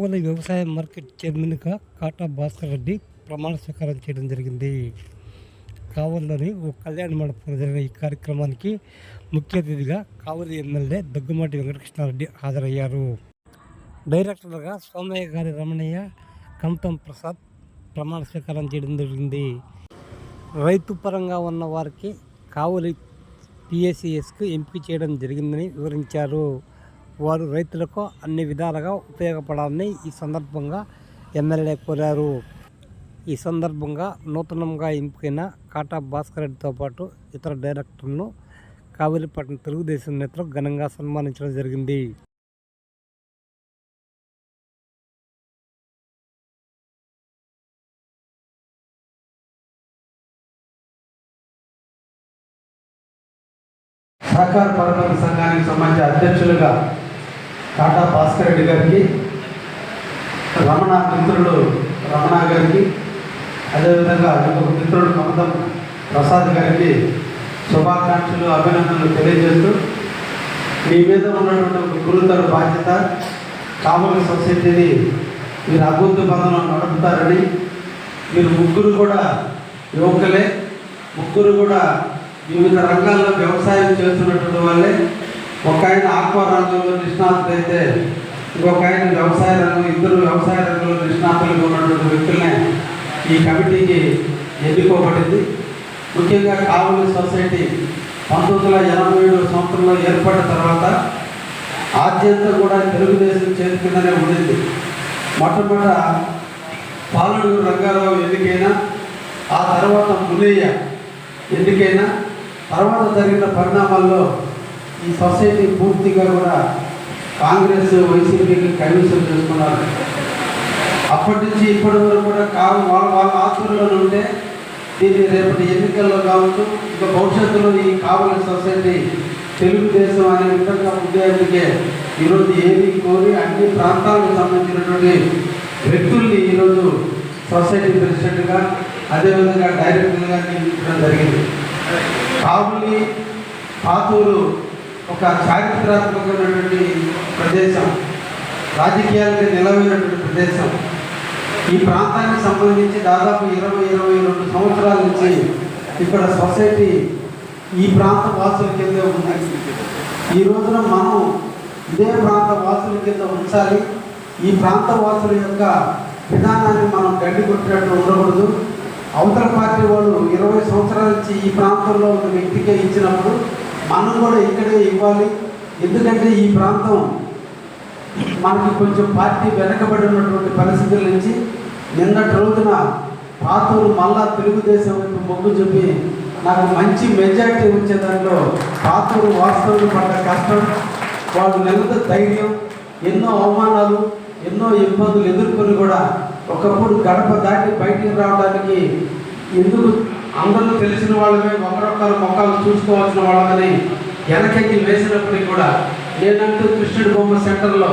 కావలి వ్యవసాయ మార్కెట్ చైర్మన్గా కాటా భాస్కర్ రెడ్డి ప్రమాణ స్వీకారం చేయడం జరిగింది. కావలిలోని ఓ కళ్యాణ మండపంలో జరిగిన ఈ కార్యక్రమానికి ముఖ్య అతిథిగా కావలి ఎమ్మెల్యే దగ్గుమాటి వెంకటకృష్ణారెడ్డి హాజరయ్యారు. డైరెక్టర్గా సోమయ్య గారి రమణయ్య కంతం ప్రసాద్ ప్రమాణ స్వీకారం చేయడం జరిగింది. రైతు పరంగా ఉన్న వారికి కావలి పిఎస్సిఎస్కు ఎంపిక చేయడం జరిగిందని వివరించారు. వారు రైతులకు అన్ని విధాలుగా ఉపయోగపడాలని ఈ సందర్భంగా ఎమ్మెల్యే కోరారు. ఈ సందర్భంగా నూతనంగా ఎంపికైన కాటా భాస్కర్ రెడ్డితో పాటు ఇతర డైరెక్టర్లను కావేరిపట్నం తెలుగుదేశం నేతలు ఘనంగా సన్మానించడం జరిగింది. సహకార పరపతి సంఘానికి సంబంధించిన అధ్యక్షులుగా టాటా భాస్కర్ రెడ్డి గారికి రమణ మిత్రుడు రమణ గారికి అదేవిధంగా ఇంకొక మిత్రుడు కమతం ప్రసాద్ గారికి శుభాకాంక్షలు అభినందనలు తెలియజేస్తూ మీ మీద ఉన్నటువంటి ఒక గురుతర బాధ్యత కామన్ సొసైటీని మీరు అభివృద్ధి పదంలో నడుపుతారని మీరు ముగ్గురు కూడా యువకులే ముగ్గురు కూడా వివిధ రంగాల్లో వ్యవసాయం చేస్తున్నటువంటి వాళ్ళే. ఒక ఆయన ఆక్వా రంగంలో నిష్ణాతులైతే ఇంకొక ఆయన వ్యవసాయ రంగం ఇద్దరు వ్యవసాయ రంగంలో నిష్ణాతులుగా ఉన్నటువంటి వ్యక్తులనే ఈ కమిటీకి ఎన్నుకోబడింది. ముఖ్యంగా కావలి సొసైటీ పంతొమ్మిది వందల ఎనభై ఏడు సంవత్సరంలో ఏర్పడిన తర్వాత ఆద్యంత కూడా తెలుగుదేశం చేతి కిందనే ఉండింది. మొట్టమొదట పాలనూరు రంగారావు ఎన్నికైనా ఆ తర్వాత మునయ్య ఎన్నికైనా తర్వాత జరిగిన పరిణామాల్లో ఈ సొసైటీ పూర్తిగా కూడా కాంగ్రెస్ వైసీపీకి కైవసం చేసుకున్నారు. అప్పటి నుంచి ఇప్పటి వరకు కూడా కావు వాళ్ళ వాళ్ళ ఆస్తుల్లో ఉంటే దీన్ని రేపటి ఎన్నికల్లో కావచ్చు ఇంకా భవిష్యత్తులో ఈ కావుల సొసైటీ తెలుగుదేశం అనే విధంగా ఉండేందుకే ఈరోజు ఏది కోరి అన్ని ప్రాంతాలకు సంబంధించినటువంటి వ్యక్తుల్ని ఈరోజు సొసైటీ ప్రెసిడెంట్గా అదేవిధంగా డైరెక్టర్గా నియమించడం జరిగింది. కావులి పాతూరు ఒక చారిత్రాత్మకమైనటువంటి ప్రదేశం రాజకీయాలకు నిలవైనటువంటి ప్రదేశం. ఈ ప్రాంతానికి సంబంధించి దాదాపు ఇరవై ఇరవై రెండు సంవత్సరాల నుంచి ఇక్కడ సొసైటీ ఈ ప్రాంత వాసుల కింద ఉంది ఈ రోజున మనం ఇదే ప్రాంత వాసుల కింద ఉంచాలి. ఈ ప్రాంత వాసుల యొక్క విధానాన్ని మనం గడ్డి కొట్టినట్టు ఉండకూడదు. అవతల పార్టీ వాళ్ళు ఇరవై సంవత్సరాల నుంచి ఈ ప్రాంతంలో ఉన్న వ్యక్తికే ఇచ్చినప్పుడు మనం కూడా ఇక్కడే ఇవ్వాలి. ఎందుకంటే ఈ ప్రాంతం మనకి కొంచెం పార్టీ వెనకబడి ఉన్నటువంటి పరిస్థితుల నుంచి నిన్నటి రోజున పాతూరు మళ్ళా తెలుగుదేశం వైపు మొగ్గు చూపి నాకు మంచి మెజారిటీ వచ్చే దాంట్లో పాతూరు వాస్తవులు పడ్డ కష్టం వాళ్ళు నిలద ధైర్యం ఎన్నో అవమానాలు ఎన్నో ఇబ్బందులు ఎదుర్కొని కూడా ఒకప్పుడు గడప దాటి బయటికి రావడానికి ఎందుకు అందరూ తెలిసిన వాళ్ళమే ఒకరొకరు మొక్కలు చూసుకోవాల్సిన వాళ్ళమని వెనకెక్కి వేసినప్పటికీ కూడా నేనంటూ కృష్ణుడి బొమ్మ సెంటర్లో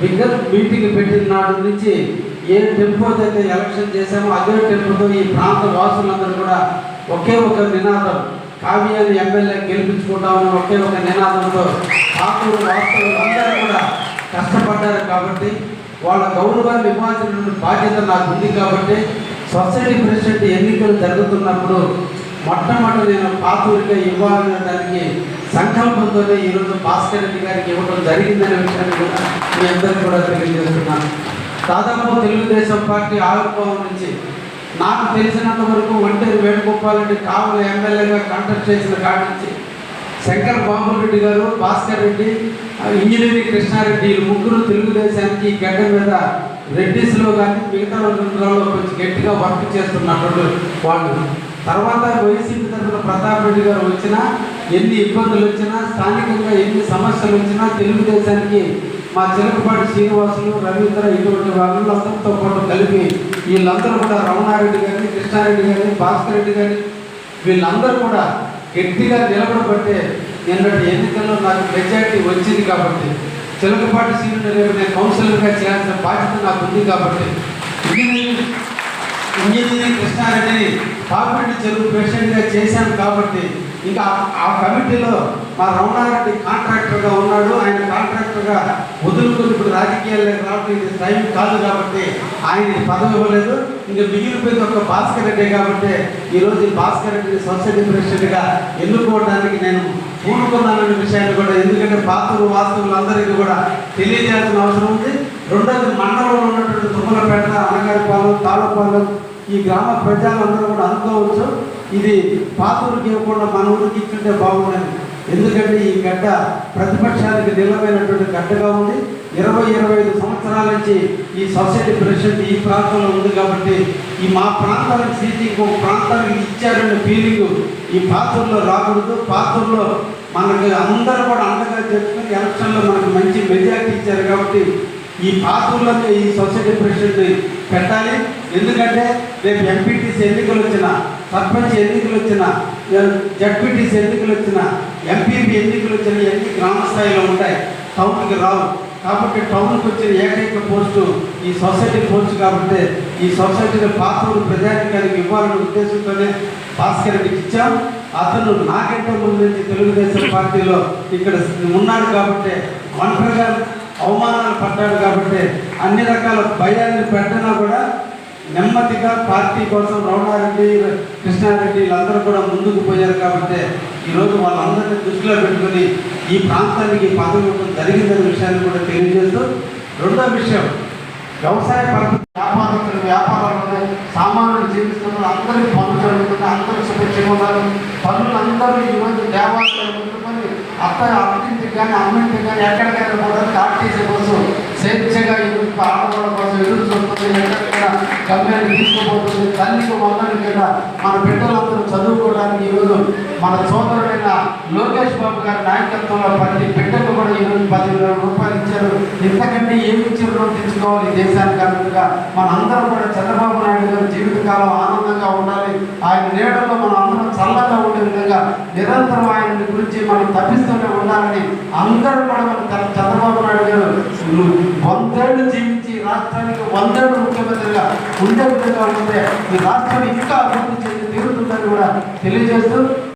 బిగ్గర్ మీటింగ్ పెట్టిన నాడు నుంచి ఏ టెంపోతో అయితే ఎలక్షన్ చేశామో అదే టెంపోతో ఈ ప్రాంత వాసులందరూ కూడా ఒకే ఒక నినాదం. కావ్యాన్ని ఎమ్మెల్యే గెలిపించుకుంటామని ఒకే ఒక నినాదంతో పాతూరు వాసులు అందరూ కూడా కష్టపడ్డారు కాబట్టి వాళ్ళ గౌరవాన్ని ఇవ్వాల్సిన బాధ్యత నాకు ఉంది కాబట్టి సొసైటీ ప్రెసిడెంట్ ఎన్నికలు జరుగుతున్నప్పుడు మొట్టమొదటి నేను పాతూరిగా ఇవ్వాలనే దానికి సంకల్పంతోనే ఈరోజు భాస్కర్ రెడ్డి గారికి ఇవ్వడం జరిగిందనే విషయాన్ని కూడా మీ అందరికీ కూడా తెలియజేస్తున్నాను. దాదాపు తెలుగుదేశం పార్టీ ఆవిర్భావం నుంచి నాకు తెలిసినంత వరకు ఒంటరి వేణుగోపాల్ కావలి ఎమ్మెల్యేగా కంటెస్ట్ చేసిన కాడి నుంచి శంకర్ బాబురెడ్డి గారు భాస్కర్ రెడ్డి ఇంజనీరింగ్ కృష్ణారెడ్డి ముగ్గురు తెలుగుదేశానికి గడ్డ మీద రెడ్డిస్లో కానీ మిగతా రంగాల్లో కొంచెం గట్టిగా వర్క్ చేస్తున్నటువంటి వాళ్ళు. తర్వాత వైసీపీ తరఫున ప్రతాప్ రెడ్డి గారు వచ్చినా ఎన్ని ఇబ్బందులు వచ్చినా స్థానికంగా ఎన్ని సమస్యలు వచ్చినా తెలుగుదేశానికి మా చిలకపాటి శ్రీనివాసులు రవీంద్ర ఇటువంటి వాళ్ళందరితో పాటు కలిపి వీళ్ళందరూ కూడా రమణారెడ్డి గారిని కృష్ణారెడ్డి గారిని భాస్కర్ రెడ్డి గారిని వీళ్ళందరూ కూడా గట్టిగా నిలబడబట్టే నిన్నటి ఎన్నికల్లో నాకు మెజార్టీ వచ్చింది కాబట్టి తెలుగుపాటి సీనియర్ రేపు నేను కౌన్సిలర్గా చేయాల్సిన బాధ్యత నాకు ఉంది కాబట్టి ఇంజనీరింగ్ ఇంజనీరింగ్ కృష్ణారెడ్డిని పాపిరెడ్డి చెరువు ప్రెసిడెంట్గా చేశాను కాబట్టి ఇంకా ఆ- కమిటీలో మా రమణారెడ్డి కాంట్రాక్టర్గా ఉన్నాడు. ఆయన కాంట్రాక్టర్గా వదులుకుని ఇప్పుడు రాజకీయాల్లో రావడం ఇది టైం కాదు కాబట్టి ఆయన పదవి ఇవ్వలేదు. ఇంకా మిగిలిపోయింది ఒక భాస్కర్ రెడ్డి కాబట్టి ఈరోజు ఈ భాస్కర్ రెడ్డిని సొసైటీ ప్రెసిడెంట్గా ఎన్నుకోవడానికి నేను పూనుకున్నాననే విషయాన్ని కూడా ఎందుకంటే పాత్రలు వాస్తవులందరికీ కూడా తెలియజేయాల్సిన అవసరం ఉంది. రెండోది మండలంలో ఉన్నటువంటి తుమ్మలపేట అనగారిపాలెం తాళపాలెం ఈ గ్రామ ప్రజలందరూ కూడా అనుకోవచ్చు. ఇది పాతూరుకి ఇవ్వకుండా మన ఊరికి ఇచ్చుంటే బాగుండదు. ఎందుకంటే ఈ గడ్డ ప్రతిపక్షానికి నిలవైనటువంటి గడ్డగా ఉంది. ఇరవై ఇరవై ఐదు సంవత్సరాల నుంచి ఈ సొసైటీ ప్రెసిడెంట్ ఈ ప్రాంతంలో ఉంది కాబట్టి ఈ మా ప్రాంతానికి సీట్ ఇంకొక ప్రాంతానికి ఇచ్చారనే ఫీలింగ్ ఈ పాత్రలో రాకూడదు. పాత్రలో మనకి అందరూ కూడా అండగా చెప్పుకుని ఎలక్షన్లో మనకు మంచి మెజార్టీ ఇచ్చారు కాబట్టి ఈ పాత్రలోనే ఈ సొసైటీ ప్రెసిడెంట్ పెట్టాలి. ఎందుకంటే రేపు ఎంపీటీసీ ఎన్నికలు వచ్చిన సర్పంచ్ ఎన్నికలు వచ్చిన జడ్పీటీసీ ఎన్నికలు వచ్చిన ఎంపీపీ ఎన్నికలు వచ్చిన ఎన్ని గ్రామ స్థాయిలో ఉంటాయి. టౌన్కి రావు. కాబట్టి టౌన్కి వచ్చిన ఏకైక పోస్టు ఈ సొసైటీ పోస్ట్ కాబట్టి ఈ సొసైటీలో పాత్రలు ప్రజాధికారికి ఇవ్వాలనే ఉద్దేశంతోనే భాస్కర్ రెడ్డికి ఇచ్చాం. అతను నాకంటే ముందు నుంచి తెలుగుదేశం పార్టీలో ఇక్కడ ఉన్నాడు కాబట్టి ఒంటరిగా అవమానాలు పడ్డాడు కాబట్టి అన్ని రకాల భయాన్ని పెట్టినా కూడా నెమ్మదిగా పార్టీ కోసం రమణారెడ్డి కృష్ణారెడ్డి వీళ్ళందరూ కూడా ముందుకు పోయారు కాబట్టి ఈరోజు వాళ్ళందరినీ దృష్టిలో పెట్టుకొని ఈ ప్రాంతానికి పదవి ఇవ్వడం జరిగిందనే విషయాన్ని కూడా తెలియజేస్తూ రెండో విషయం వ్యవసాయ పరపతి వ్యాపారస్తులు వ్యాపారాలు సామాన్యులు జీవిస్తున్నారు అందరికీ పనులు జరుగుతున్నాయి అందరూ సుభిక్షంగా ఉన్నారు పనులు అందరూ ఈరోజు దేవాలయాలు ముందుకొని అత్త అత్తింటికి కానీ అమ్మింటికి కానీ ఎక్కడికైనా కూడా ఆర్టీసీ కోసం స్వేచ్ఛగా ఈరోజు ఆడవాళ్ళ కోసం ఎదురు ఎక్కడికైనా గమ్యాన్ని తీసుకుపోతుంది తల్లికి వందని కింద మన బిడ్డలందరూ చదువుకోవడానికి ఈరోజు మన సోదరుడైన లోకేష్ బాబు గారి నాయకత్వంలో ప్రతి బిడ్డకు కూడా ఈరోజు పదివేల రూపాయలు ఇచ్చారు. ఇంతకంటే ఏమి ఇచ్చారో తెచ్చుకోవాలి దేశానికి అన్నట్టుగా మనందరం కూడా చంద్రబాబు నాయుడు గారి జీవితకాలం ఆనందంగా ఉండాలి. ఆయన నీడలో మనం అందరం చల్లగా ఉండే విధంగా నిరంతరం ఆయన గురించి మనం తప్పిస్తూనే ఉండాలని అందరూ కూడా మన చంద్రబాబు నాయుడు గారు వందేళ్ళు జీవించి రాష్ట్రానికి వందేళ్ళు ముఖ్యమంత్రిగా ఉండే విధంగా ఉంటే ఈ రాష్ట్రం ఇంకా అభివృద్ధి చెంది తీరుతుందని కూడా తెలియజేస్తూ